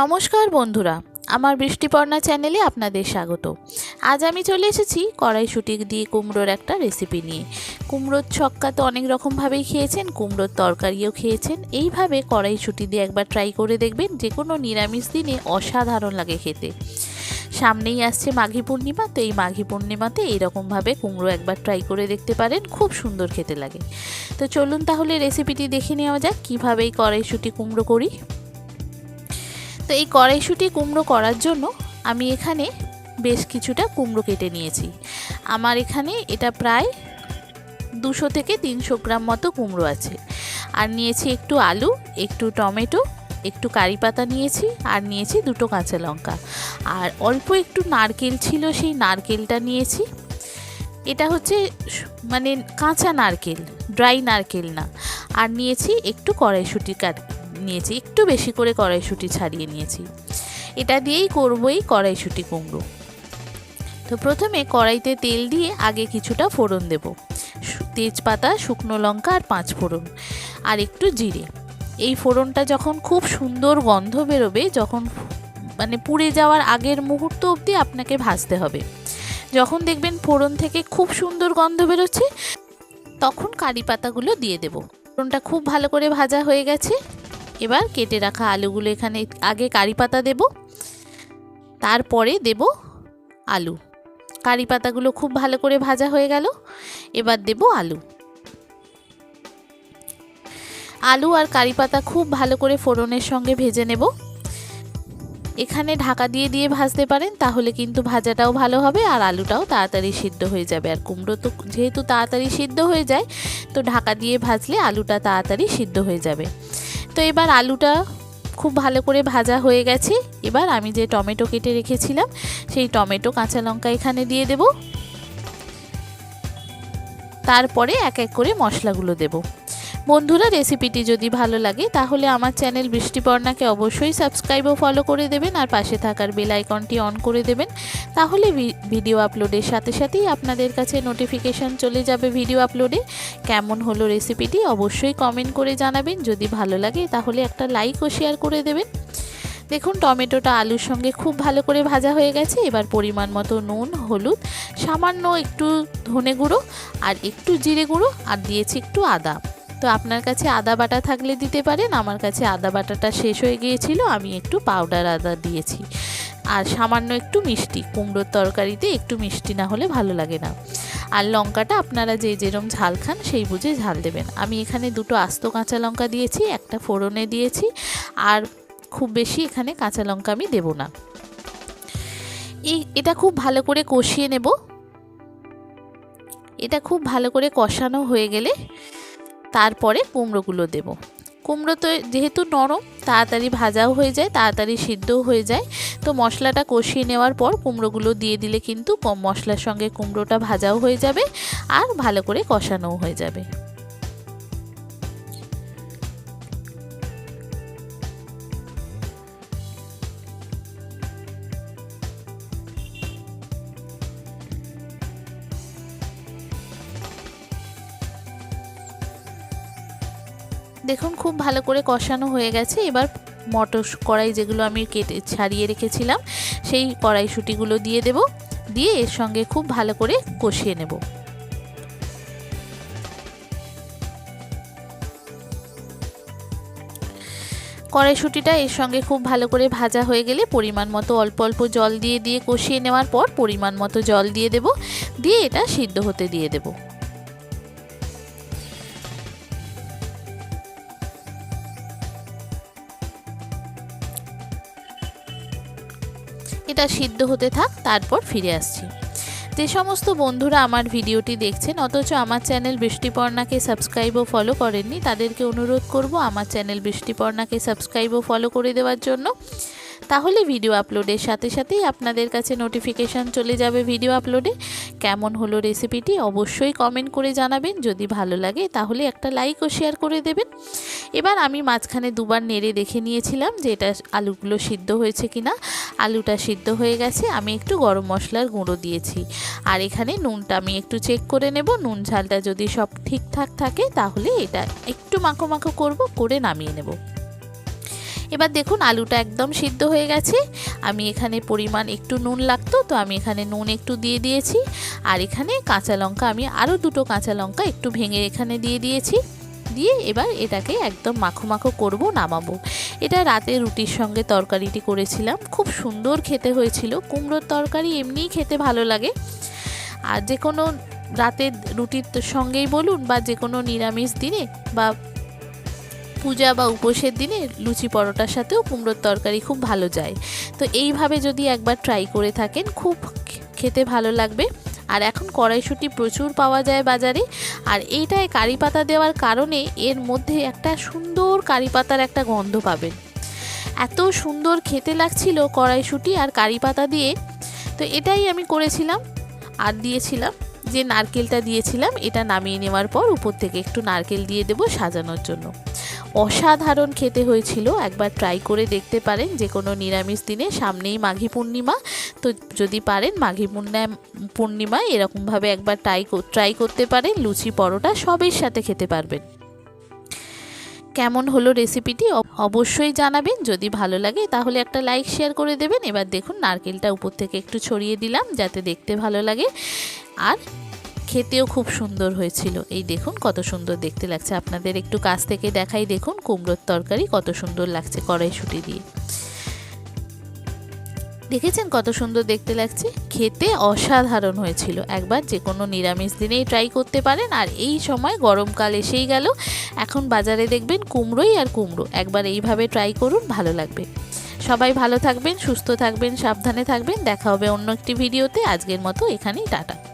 নমস্কার বন্ধুরা, আমার বৃষ্টিপর্ণা চ্যানেলে আপনাদের স্বাগত। আজ আমি চলে এসেছি কড়াইশুটি দিয়ে কুমড়োর একটা রেসিপি নিয়ে। কুমড়োর ছক্কা তো অনেক রকমভাবেই খেয়েছেন, কুমড়োর তরকারিও খেয়েছেন। এইভাবে কড়াইশুটি দিয়ে একবার ট্রাই করে দেখবেন যে কোনো নিরামিষ দিনে অসাধারণ লাগে খেতে। সামনেই আসছে মাঘী পূর্ণিমা, তো এই মাঘী পূর্ণিমাতে এইরকমভাবে কুমড়ো একবার ট্রাই করে দেখতে পারেন, খুব সুন্দর খেতে লাগে। তো চলুন তাহলে রেসিপিটি দেখে নেওয়া যাক, কীভাবে এই কড়াইশুটি কুমড়ো করি। তো এই কড়াইশুটি কুমড়ো করার জন্য আমি এখানে বেশ কিছুটা কুমড়ো কেটে নিয়েছি। আমার এখানে এটা প্রায় দুশো থেকে তিনশো গ্রাম মতো কুমড়ো আছে। আর নিয়েছি একটু আলু, একটু টমেটো, একটু কারি পাতা নিয়েছি, আর নিয়েছি দুটো কাঁচা লঙ্কা। আর অল্প একটু নারকেল ছিল, সেই নারকেলটা নিয়েছি। এটা হচ্ছে মানে কাঁচা নারকেল, ড্রাই নারকেল না। আর নিয়েছি একটু কড়াইশুটি কাট নিয়েছি, একটু বেশি করে কড়াইশুঁটি ছাড়িয়ে নিয়েছি। এটা দিয়েই করব এই কড়াইশুঁটি কুমড়ো। তো প্রথমে কড়াইতে তেল দিয়ে আগে কিছুটা ফোড়ন দেব। তেজপাতা, শুকনো লঙ্কা আর পাঁচ ফোড়ন, আর একটু জিরে। এই ফোড়নটা যখন খুব সুন্দর গন্ধ বেরোবে, যখন মানে পুড়ে যাওয়ার আগের মুহূর্ত অবধি আপনাকে ভাজতে হবে। যখন দেখবেন ফোড়ন থেকে খুব সুন্দর গন্ধ বেরোচ্ছে, তখন কারি পাতাগুলো দিয়ে দেব। ফোড়নটা খুব ভালো করে ভাজা হয়ে গেছে। এবার কেটে রাখা আলুগুলো এখানে আগে কারি পাতা দেব, তারপরে দেব আলু। কারি পাতাগুলো খুব ভালো করে ভাজা হয়ে গেল, এবার দেব আলু। আলু আর কারি পাতা খুব ভালো করে ফোড়নের সঙ্গে ভেজে নেব। এখানে ঢাকা দিয়ে দিয়ে ভাজতে পারেন, তাহলে কিন্তু ভাজাটাও ভালো হবে আর আলুটাও তাড়াতাড়ি সিদ্ধ হয়ে যাবে। আর কুমড়ো তো যেহেতু তাড়াতাড়ি সিদ্ধ হয়ে যায়, তো ঢাকা দিয়ে ভাজলে আলুটা তাড়াতাড়ি সিদ্ধ হয়ে যাবে। তো এবার আলুটা খুব ভালো করে ভাজা হয়ে গেছে। এবার আমি যে টমেটো কেটে রেখেছিলাম, সেই টমেটো কাঁচা লঙ্কা এখানে দিয়ে দেব। তারপরে এক এক করে মশলাগুলো দেব। বন্ধুরা, রেসিপিটি যদি ভালো লাগে, তাহলে আমার চ্যানেল বৃষ্টিপর্ণাকে অবশ্যই সাবস্ক্রাইব ও ফলো করে দেবেন আর পাশে থাকার বেল আইকনটি অন করে দেবেন। তাহলে ভিডিও আপলোডের সাথে সাথেই আপনাদের কাছে নোটিফিকেশান চলে যাবে ভিডিও আপলোডে। কেমন হলো রেসিপিটি অবশ্যই কমেন্ট করে জানাবেন। যদি ভালো লাগে, তাহলে একটা লাইক ও শেয়ার করে দেবেন। দেখুন, টমেটোটা আলুর সঙ্গে খুব ভালো করে ভাজা হয়ে গেছে। এবার পরিমাণ মতো নুন, হলুদ, সামান্য একটু ধনে গুঁড়ো আর একটু জিরে গুঁড়ো আর দিয়েছি একটু আদা। তো আপনার কাছে আদা বাটা থাকলে দিতে পারেন, আমার কাছে আদা বাটাটা শেষ হয়ে গিয়েছিল, আমি একটু পাউডার আদা দিয়েছি। আর সামান্য একটু মিষ্টি, কুমড়োর তরকারিতে একটু মিষ্টি না হলে ভালো লাগে না। আর লঙ্কাটা আপনারা যে যেরম ঝাল খান সেই বুঝে ঝাল দেবেন। আমি এখানে দুটো আস্ত কাঁচা লঙ্কা দিয়েছি, একটা ফোড়নে দিয়েছি, আর খুব বেশি এখানে কাঁচা লঙ্কা আমি দেব না। এই, এটা খুব ভালো করে কষিয়ে নেব। এটা খুব ভালো করে কষানো হয়ে গেলে তারপরে কুমড়োগুলো দেব। কুমড়ো তো যেহেতু নরম, তাড়াতাড়ি ভাজাও হয়ে যায়, তাড়াতাড়ি সিদ্ধও হয়ে যায়। তো মশলাটা কষিয়ে নেওয়ার পর কুমড়োগুলো দিয়ে দিলে কিন্তু কম মশলার সঙ্গে কুমড়োটা ভাজাও হয়ে যাবে আর ভালো করে কষানোও হয়ে যাবে। দেখুন, খুব ভালো করে কষানো হয়ে গেছে। এবার মটর কড়াই যেগুলো আমি কেটে ছাড়িয়ে রেখেছিলাম, সেই কড়াইশুটিগুলো দিয়ে দেব। দিয়ে এর সঙ্গে খুব ভালো করে কষিয়ে নেব। কড়াইশুটিটা এর সঙ্গে খুব ভালো করে ভাজা হয়ে গেলে পরিমাণ মতো অল্প অল্প জল দিয়ে দিয়ে কষিয়ে নেওয়ার পর পরিমাণ মতো জল দিয়ে দেব। দিয়ে এটা সিদ্ধ হতে দিয়ে দেবো। এটা সিদ্ধ হতে থাক, তারপর ফিরে আসছি। যে সমস্ত বন্ধুরা আমার ভিডিওটি দেখছেন, অথচ আমার চ্যানেল বৃষ্টিপর্ণাকে সাবস্ক্রাইব ও ফলো করেননি, তাদেরকে অনুরোধ করব আমার চ্যানেল বৃষ্টিপর্ণাকে সাবস্ক্রাইব ও ফলো করে দেওয়ার জন্য। তাহলে ভিডিও আপলোডের সাথে সাথেই আপনাদের কাছে নোটিফিকেশান চলে যাবে ভিডিও আপলোডে কেমন হলো রেসিপিটি অবশ্যই কমেন্ট করে জানাবেন। যদি ভালো লাগে তাহলে একটা লাইক ও শেয়ার করে দেবেন। এবার আমি মাঝখানে দুবার নেড়ে দেখে নিয়েছিলাম যে এটা আলুগুলো সিদ্ধ হয়েছে কিনা। আলুটা সিদ্ধ হয়ে গেছে, আমি একটু গরম মশলার গুঁড়ো দিয়েছি। আর এখানে নুনটা আমি একটু চেক করে নেব। নুন ঝালটা যদি সব ঠিকঠাক থাকে তাহলে এটা একটু মাখো মাখো করব, করে নামিয়ে নেব। এবার দেখুন আলুটা একদম সিদ্ধ হয়ে গেছে। আমি এখানে পরিমাণ একটু নুন লাগতো, তো আমি এখানে নুন একটু দিয়ে দিয়েছি। আর এখানে কাঁচা লঙ্কা, আমি আরও দুটো কাঁচা লঙ্কা একটু ভেঙে এখানে দিয়ে দিয়েছি। দিয়ে এবার এটাকে একদম মাখো মাখো করব, নামাবো। এটা রাতে রুটির সঙ্গে তরকারিটি করেছিলাম। খুব সুন্দর খেতে হয়েছিল। কুমড়োর তরকারি এমনিই খেতে ভালো লাগে। আর যে কোনো রাতের রুটির সঙ্গেই বলুন বা যে কোনো নিরামিষ দিনে বা পূজা বা উপোসের দিনে লুচি পরোটার সাথেও কুমড়োর তরকারি খুব ভালো যায়। তো এইভাবে যদি একবার ট্রাই করে থাকেন, খুব খেতে ভালো লাগবে। আর এখন কড়াইশুঁটি প্রচুর পাওয়া যায় বাজারে। আর এইটায় কারি পাতা দেওয়ার কারণে এর মধ্যে একটা সুন্দর কারি পাতার একটা গন্ধ পাবেন। এত সুন্দর খেতে লাগছিল কড়াইশুঁটি আর কারি পাতা দিয়ে। তো এটাই আমি করেছিলাম আর দিয়েছিলাম। যে নারকেলটা দিয়েছিলাম, এটা নামিয়ে নেওয়ার পর উপর থেকে একটু নারকেল দিয়ে দেবো সাজানোর জন্য। অসাধারণ খেতে হয়েছিল। একবার ট্রাই করে দেখতে পারেন, যে কোনো নিরামিষ দিনে সামনেই মাঘী পূর্ণিমা। তো যদি পারেন মাঘী পূর্ণিমা পূর্ণিমায় এরকমভাবে একবার ট্রাই ট্রাই করতে পারেন। লুচি, পরোটা সবের সাথে খেতে পারবেন। কেমন হলো রেসিপিটি অবশ্যই জানাবেন। যদি ভালো লাগে তাহলে একটা লাইক শেয়ার করে দেবেন। এবার দেখুন, নারকেলটা উপর থেকে একটু ছড়িয়ে দিলাম, যাতে দেখতে ভালো লাগে। আর খেতেও খুব সুন্দর হয়েছিল। এই দেখুন, কত সুন্দর দেখতে লাগছে। আপনাদের একটু কাছ থেকে দেখাই দেখুন, কুমড়োর তরকারি কত সুন্দর লাগছে কড়াইশুঁটি দিয়ে। দেখেছেন কত সুন্দর দেখতে লাগছে? খেতে অসাধারণ হয়েছিল। একবার যে কোনো নিরামিষ দিনেই ট্রাই করতে পারেন। আর এই সময় গরমকাল এসেই গেল। এখন বাজারে দেখবেন কুমড়োই আর কুমড়ো। একবার এইভাবে ট্রাই করুন, ভালো লাগবে। সবাই ভালো থাকবেন, সুস্থ থাকবেন, সাবধানে থাকবেন। দেখা হবে অন্য একটি ভিডিওতে। আজকের মতো এখানেই, টাটা।